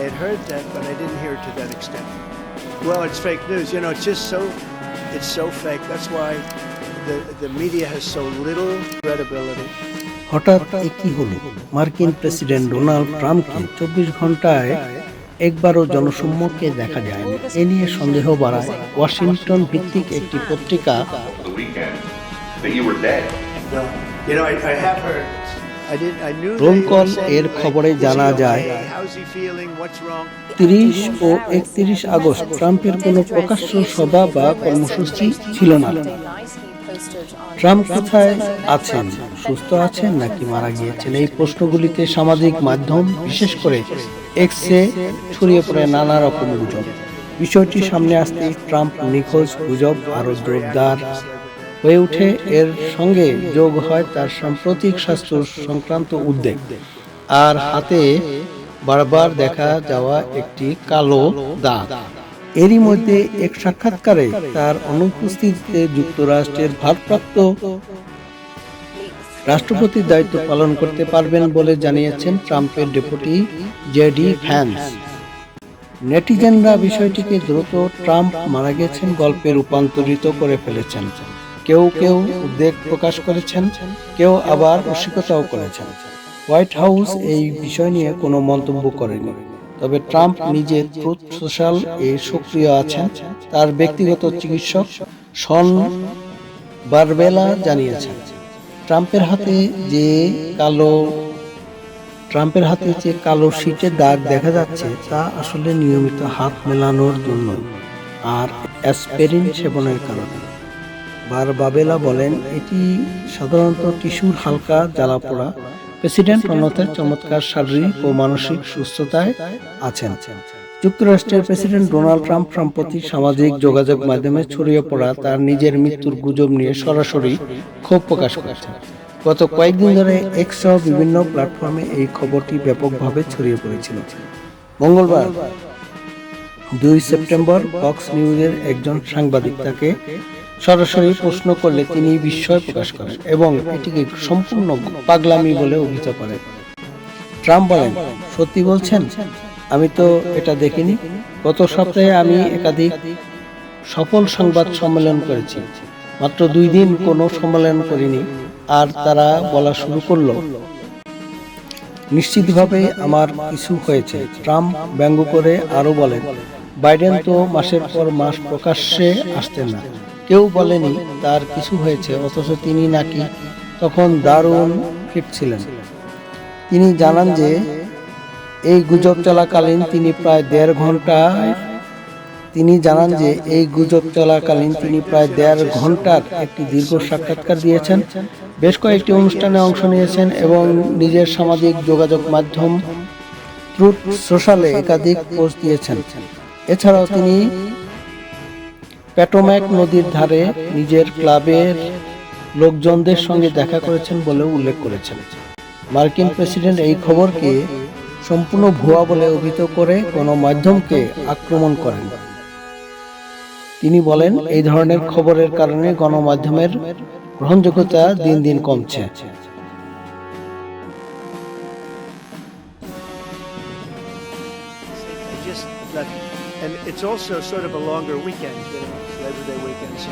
I had heard that, but I didn't hear it to that extent. Well, it's fake news. You know, it's just so, it's so fake. That's why the the media has so little credibility. হঠাৎ এ কি হলো মার্কিন president Donald ট্রাম্পকে চব্বিশ ঘন্টায় একবারও জনসম্মুখে দেখা যায়নি এ নিয়ে সন্দেহ বাড়ায় ওয়াশিংটন ভিত্তিক একটি পত্রিকা saying, এর খবরে জানা যায়। তিরিশ ও একত্রিশ আগস্ট ট্রাম্পের কোনো প্রকাশ্য সভা বা কর্মসূচি ছিল না। ট্রাম্প কোথায় আছেন সুস্থ আছেন নাকি মারা গিয়েছেন? এই প্রশ্নগুলিতে সামাজিক মাধ্যম বিশেষ করে এক্সে ছড়িয়ে পড়ে নানা রকম গুজব। বিষয়টি সামনে আসতেই ট্রাম্প নিখোঁজ গুজব আরও জোরদার। হয়ে ওঠে। এর সঙ্গে যোগ হয় তার সাম্প্রতিক স্বাস্থ্য সংক্রান্ত উদ্বেগ। আর হাতে বারবার দেখা যাওয়া একটি কালো দাগ। এরই মধ্যে এক সাক্ষাৎকারে তার অনুপস্থিতিতে যুক্তরাষ্ট্রের ভারপ্রাপ্ত রাষ্ট্রপতির দায়িত্ব পালন করতে পারবেন বলে জানিয়েছেন ট্রাম্পের ডেপুটি জেডি ভ্যান্স। নেটিজেনরা বিষয়টিকে দ্রুত ট্রাম্প মারা গেছেন গল্পে রূপান্তরিত করে ফেলেছেন। কেউ কেউ উদ্বেগ প্রকাশ করেছেন, কেউ আবার রসিকতাও করেছেন। হোয়াইট হাউস এই বিষয় নিয়ে কোনো মন্তব্য করেনি। তবে ট্রাম্প নিজে ট্রুথ সোশ্যাল এ সক্রিয় আছেন, তার ব্যক্তিগত চিকিৎসক শন বারবেলা জানিয়েছেন। ট্রাম্পের হাতে যে কালো, ট্রাম্পের হাতে যে কালো শীটের দাগ দেখা যাচ্ছে, তা আসলে নিয়মিত হাত মেলানোর জন্য আর অ্যাসপেরিন সেবনের কারণে। বার বাবেলা বলেন, এটি সাধারণত টিস্যুর হালকা জ্বালা পোড়া। প্রেসিডেন্ট অন্যথায় চমৎকার শারীরিক ও মানসিক সুস্থতায় আছেন। যুক্তরাষ্ট্রের প্রেসিডেন্ট ডোনাল্ড ট্রাম্প সম্প্রতি সামাজিক যোগাযোগ মাধ্যমে ছড়িয়ে পড়া তার নিজের মৃত্যুর গুজব নিয়ে সরাসরি ক্ষোভ প্রকাশ করেছেন। গত কয়েকদিন ধরে এক্স বিভিন্ন প্ল্যাটফর্মে এই খবরটি ব্যাপকভাবে ছড়িয়ে পড়েছিল। মঙ্গলবার দুই সেপ্টেম্বর ফক্স নিউজের একজন সাংবাদিক তাকে সরাসরি প্রশ্ন করলে তিনি বিস্ময় প্রকাশ করেন এবং এটিকে সম্পূর্ণ পাগলামি বলে অভিহিত করেন। ট্রাম্প বলেন, সত্যি বলছেন? আমি তো এটা দেখিনি। গত সপ্তাহে আমি একাধিক সফল সংবাদ সম্মেলন করেছি। মাত্র দুই দিন কোনো সম্মেলন করিনি, আর তারা বলা শুরু করল, নিশ্চিতভাবে আমার কিছু হয়েছে। ট্রাম্প ব্যঙ্গ করে আরও বলেন, বাইডেন তো মাসের পর মাস প্রকাশ্যে আসতেন না। কেউ বলেনি তার কিছু হয়েছে, অথচ তিনি নাকি তখন দারুণ ফিট ছিলেন। তিনি জানান যে, এই গুজব চলাকালীন তিনি প্রায় দেড় ঘন্টায় তিনি জানান যে, এই গুজব চলাকালীন তিনি প্রায় দেড় ঘণ্টার একটি দীর্ঘ সাক্ষাৎকার দিয়েছেন। বেশ কয়েকটি অনুষ্ঠানে অংশ নিয়েছেন এবং নিজের সামাজিক যোগাযোগ মাধ্যম, ট্রুথ সোশ্যালে একাধিক পোস্ট দিয়েছেন। এছাড়াও তিনি প্যাটোম্যাক নদীর ধারে নিজের ক্লাবের লোকজনদের সঙ্গে দেখা করেছেন বলেও উল্লেখ করেছেন। মার্কিন প্রেসিডেন্ট এই খবরকে সম্পূর্ণ ভুয়া বলে অভিহিত করে গণমাধ্যমকে আক্রমণ করেন। তিনি বলেন, এই ধরনের খবরের কারণে গণমাধ্যমের গ্রহণযোগ্যতা দিন দিন কমছে। Just that, and it's also sort of a longer weekend, you Labor Day weekend, so.